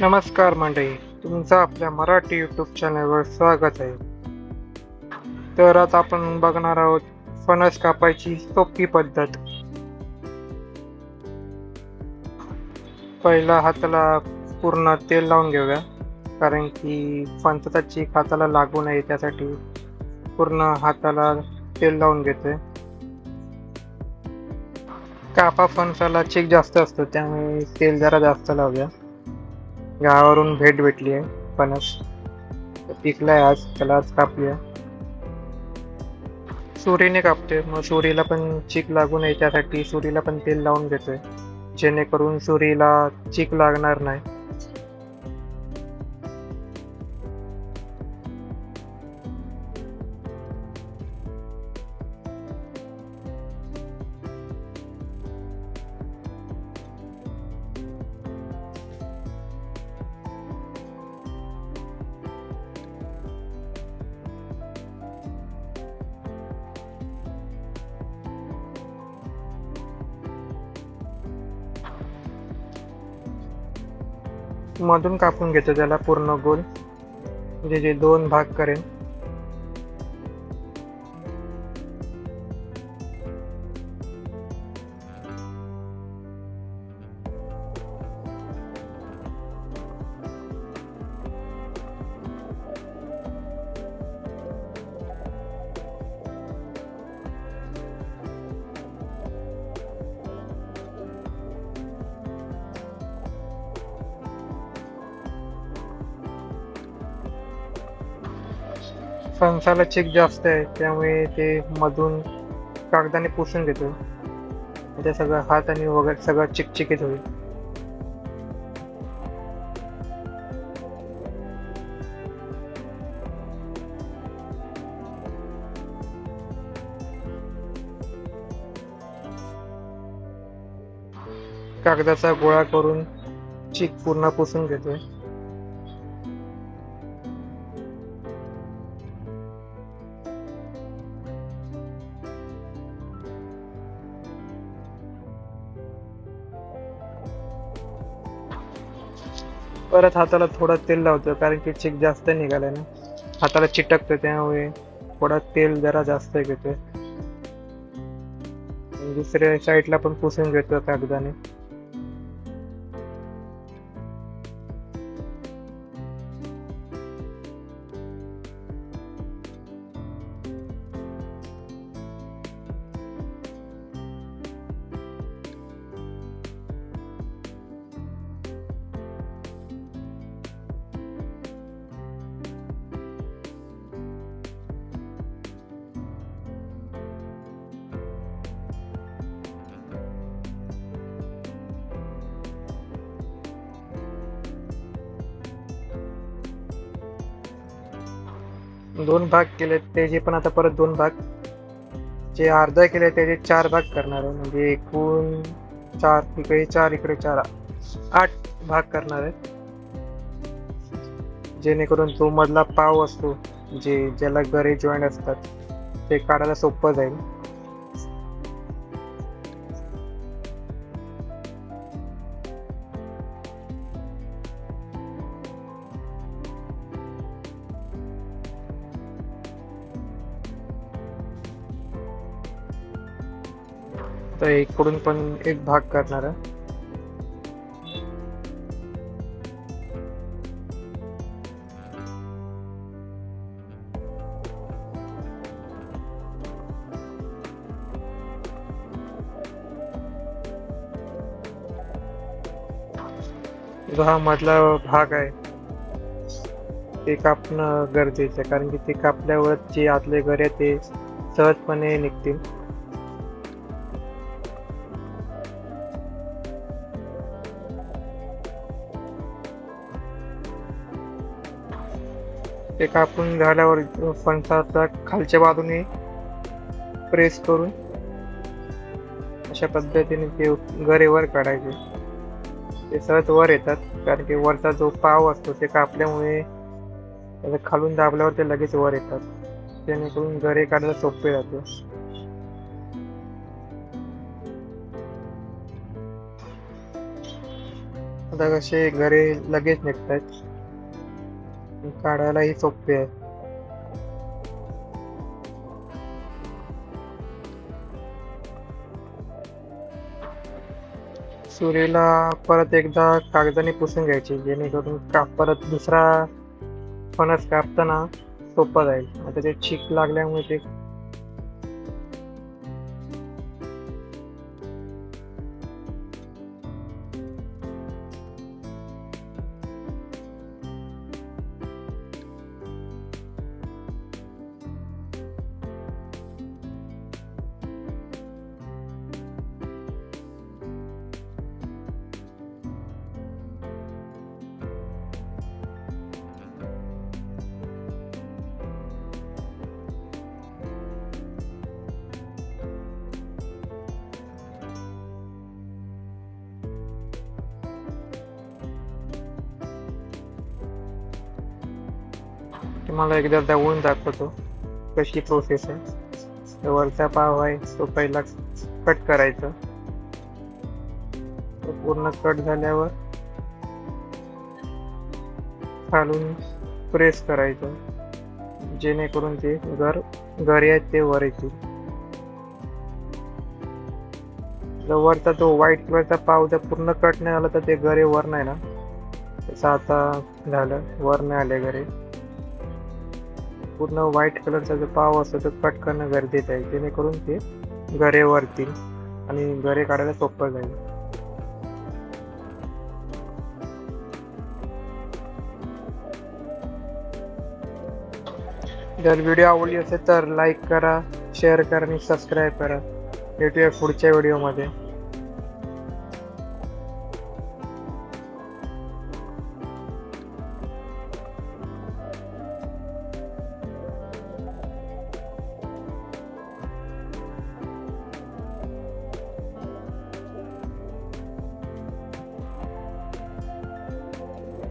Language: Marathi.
नमस्कार मंडळी तुमचं आपल्या मराठी यूट्यूब चॅनलवर स्वागत आहे. तर आज आपण बघणार आहोत फणस कापायची सोपी पद्धत. पहिला हाताला पूर्ण तेल लावून घेऊया कारण की फणसाचा चीक हाताला लागू नये त्यासाठी पूर्ण हाताला तेल लावून घेते कापा फणसाला चीक जास्त असतो त्यामुळे तेल जरा जास्त लावूया. गावावरून भेट भेटली आहे फणस पिकलाय आज त्याला आज कापूया सुरीने कापते मग सुरीला पण चीक लागू नये त्यासाठी सुरीला पण तेल लावून घेतोय. जेणेकरून सुरीला चीक लागणार नाही. मधून कापून घेतो त्याला पूर्ण गोल. म्हणजे जे दोन भाग करेन. फणसाला चीक जास्त आहे त्यामुळे ते मधून कागदाने पुसून घेतो. त्या सगळं हात आणि वगैरे सगळं चिकचिकीत होईल. कागदाचा गोळा करून चीक पूर्ण पुसून घेतोय. परत हाताला थोडं तेल लावतो कारण की चिक जास्त निघालाय ना. हाताला चिटकतं त्यामुळे थोडं तेल जरा जास्त घेतोय. दुसऱ्या साईडला पण पुसून घेतो कागदाने. दोन भाग केले त्याचे पण आता परत दोन भाग. जे अर्धा केले त्याचे चार भाग करणार आहे. म्हणजे एकूण चार इकडे चार इकडे चार आठ भाग करणार आहे. जेणेकरून तो मधला पाव असतो जे ज्याला गरे जॉईंट असतात ते काढायला सोपं जाईल. तर इकडून पण एक भाग करणार आहे. जो हा मधला भाग आहे ते कापणं गरजेचं आहे. कारण की ते कापल्यावर जे आतले घर आहे ते सहजपणे निघतील. ते कापून झाल्यावर फणसाचा खालच्या बाजूने प्रेस करून अशा पद्धतीने ते गरे वर काढायचे. ते सहज वर येतात कारण की वरचा जो पाव असतो ते कापल्यामुळे त्याला खालून दाबल्यावर ते लगेच वर येतात. जेणेकरून गरे काढायला सोपे जाते. आता कसे घरे लगेच निघतात काढायलाही सोपे आहे. सुरीला परत एकदा कागदाने पुसून घ्यायची जेणेकरून काप परत दुसरा फणस कापताना सोपं जाईल. आता ते चीक लागल्यामुळे ते तुम्हाला एकदा दावून दाखवतो कशी प्रोसेस आहे. वरचा पाव आहे तो पहिला कट करायचा. तो पूर्ण कट झाल्यावर खालून प्रेस करायचं. जेणेकरून ते घर घरी आहेत ते वर येतील. जर वरचा तो व्हाईट कलरचा पाव जर पूर्ण कट नाही झाला तर ते गरे वर नाही ना. तसं आता झालं वर नाही आले घरे. पूर्ण व्हाईट कलरचा जो पाव असतो तो कट करणं गरजेचं आहे. जेणेकरून ते गरे वरतील आणि गरे काढायला सोपं जाईल. जर व्हिडिओ आवडली असेल तर लाईक करा शेअर करा आणि सबस्क्राईब करा. भेटूया पुढच्या व्हिडिओमध्ये